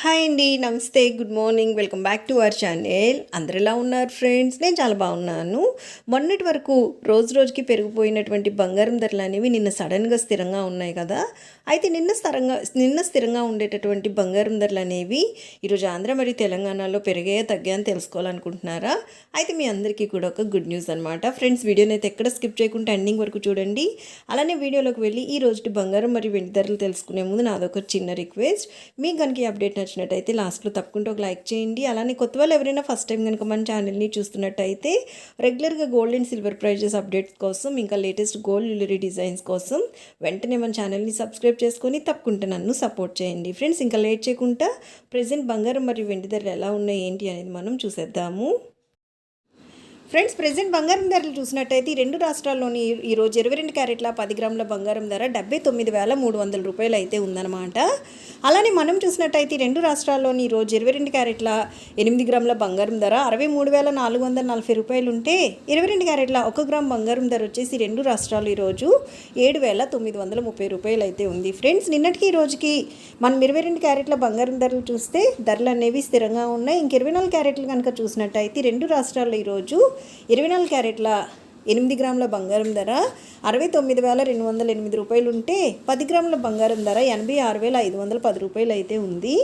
Hi అండి నమస్తే good morning. Welcome back to our channel. అందరు ఎలా ఉన్నారు ఫ్రెండ్స్? నేను చాలా బాగున్నాను. మొన్నటి వరకు రోజు రోజుకి పెరిగిపోయినటువంటి బంగారం ధరలు అనేవి నిన్న సడన్గా స్థిరంగా ఉన్నాయి కదా. అయితే నిన్న స్థిరంగా నిన్న స్థిరంగా ఉండేటటువంటి బంగారం ధరలు అనేవి ఈరోజు ఆంధ్ర మరియు తెలంగాణలో పెరిగాయా తగ్గాయని తెలుసుకోవాలనుకుంటున్నారా? అయితే మీ అందరికీ కూడా ఒక గుడ్ న్యూస్ అనమాట ఫ్రెండ్స్ వీడియోని అయితే ఎక్కడ స్కిప్ చేయకుండా ఎండింగ్ వరకు చూడండి. అలానే వీడియోలోకి వెళ్ళి ఈ రోజు బంగారం మరియు వెండి ధరలు తెలుసుకునే ముందు నాదొక చిన్న రిక్వెస్ట్. మీకు కనుక అప్డేట్ నచ్చినట్టయితే లాస్ట్లో తప్పకుండా ఒక లైక్ చేయండి. అలానే కొత్త వాళ్ళు ఎవరైనా ఫస్ట్ టైం కనుక మన ఛానల్ని చూస్తున్నట్టయితే రెగ్యులర్గా gold and silver prices updates కోసం ఇంకా లేటెస్ట్ గోల్డ్ జ్యువెలరీ డిజైన్స్ కోసం వెంటనే మన ఛానల్ని సబ్స్క్రైబ్ చేసుకొని తప్పకుండా నన్ను సపోర్ట్ చేయండి. ఫ్రెండ్స్ ఇంకా లేట్ చేయకుండా ప్రజెంట్ బంగారం మరియు వెండి ధరలు ఎలా ఉన్నాయి ఏంటి అనేది మనం చూసేద్దాము. ఫ్రెండ్స్ ప్రజెంట్ బంగారం ధరలు చూసినట్టయితే ఈ రెండు రాష్ట్రాల్లోని ఈ- ఈరోజు ఇరవై రెండు క్యారెట్ల పది గ్రాముల బంగారం ధర డెబ్బై తొమ్మిది వేల మూడు వందల రూపాయలు అయితే ఉందన్నమాట. అలానే మనం చూసినట్టయితే రెండు రాష్ట్రాల్లోని ఈరోజు ఇరవై రెండు క్యారెట్ల ఎనిమిది గ్రాముల బంగారం ధర అరవై మూడు వేల నాలుగు వందల నలభై రూపాయలు ఉంటే ఇరవై రెండు క్యారెట్ల ఒక గ్రామ్ బంగారం ధర వచ్చేసి రెండు రాష్ట్రాలు ఈరోజు ఏడు వేల తొమ్మిది వందల ముప్పై రూపాయలు అయితే ఉంది. ఫ్రెండ్స్ నిన్నటికి ఈ రోజుకి మనం ఇరవై రెండు క్యారెట్ల బంగారం ధరలు చూస్తే ధరలు అనేవి స్థిరంగా ఉన్నాయి. ఇంక ఇరవై నాలుగు క్యారెట్లు కనుక చూసినట్టయితే రెండు రాష్ట్రాల్లో ఈరోజు ఇరవై నాలుగు క్యారెట్ల ఎనిమిది గ్రాముల బంగారం ధర అరవై తొమ్మిది వేల రెండు వందల ఎనిమిది రూపాయలు ఉంటే పది గ్రాముల బంగారం ధర ఎనభై ఆరు వేల ఐదు వందల పది రూపాయలు అయితే ఉంది.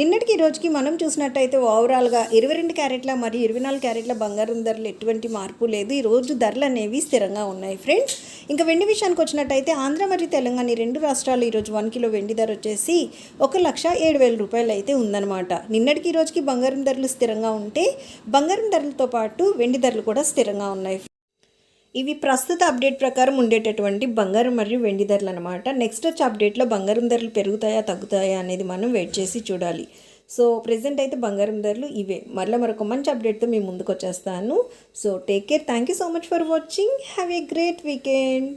నిన్నటికి ఈ రోజుకి మనం చూసినట్టయితే ఓవరాల్గా ఇరవై రెండు క్యారెట్ల మరియు ఇరవై నాలుగు క్యారెట్ల బంగారం ధరలు ఎటువంటి మార్పు లేదు. ఈ రోజు ధరలు అనేవి స్థిరంగా ఉన్నాయి ఫ్రెండ్స్. ఇంకా వెండి విషయానికి వచ్చినట్టయితే ఆంధ్ర మరియు తెలంగాణ ఈ రెండు రాష్ట్రాలు ఈరోజు వన్ కిలో వెండి ధర వచ్చేసి ఒక లక్ష ఏడు వేల రూపాయలు అయితే ఉందన్నమాట. నిన్నటికి ఈ రోజుకి బంగారం ధరలు స్థిరంగా ఉంటే బంగారం ధరలతో పాటు వెండి ధరలు కూడా స్థిరంగా ఉన్నాయి ఇవి ప్రస్తుత అప్డేట్ ప్రకారం ఉండేటటువంటి బంగారం మరియు వెండి ధరలు అనమాట నెక్స్ట్ వచ్చే అప్డేట్లో బంగారం ధరలు పెరుగుతాయా తగ్గుతాయా అనేది మనం వెయిట్ చేసి చూడాలి. సో ప్రెసెంట్ అయితే బంగారం ధరలు ఇవే. మరలా మరొక మంచి అప్డేట్తో మీ ముందుకు వచ్చేస్తాను. So take care thank you so much for watching have a great weekend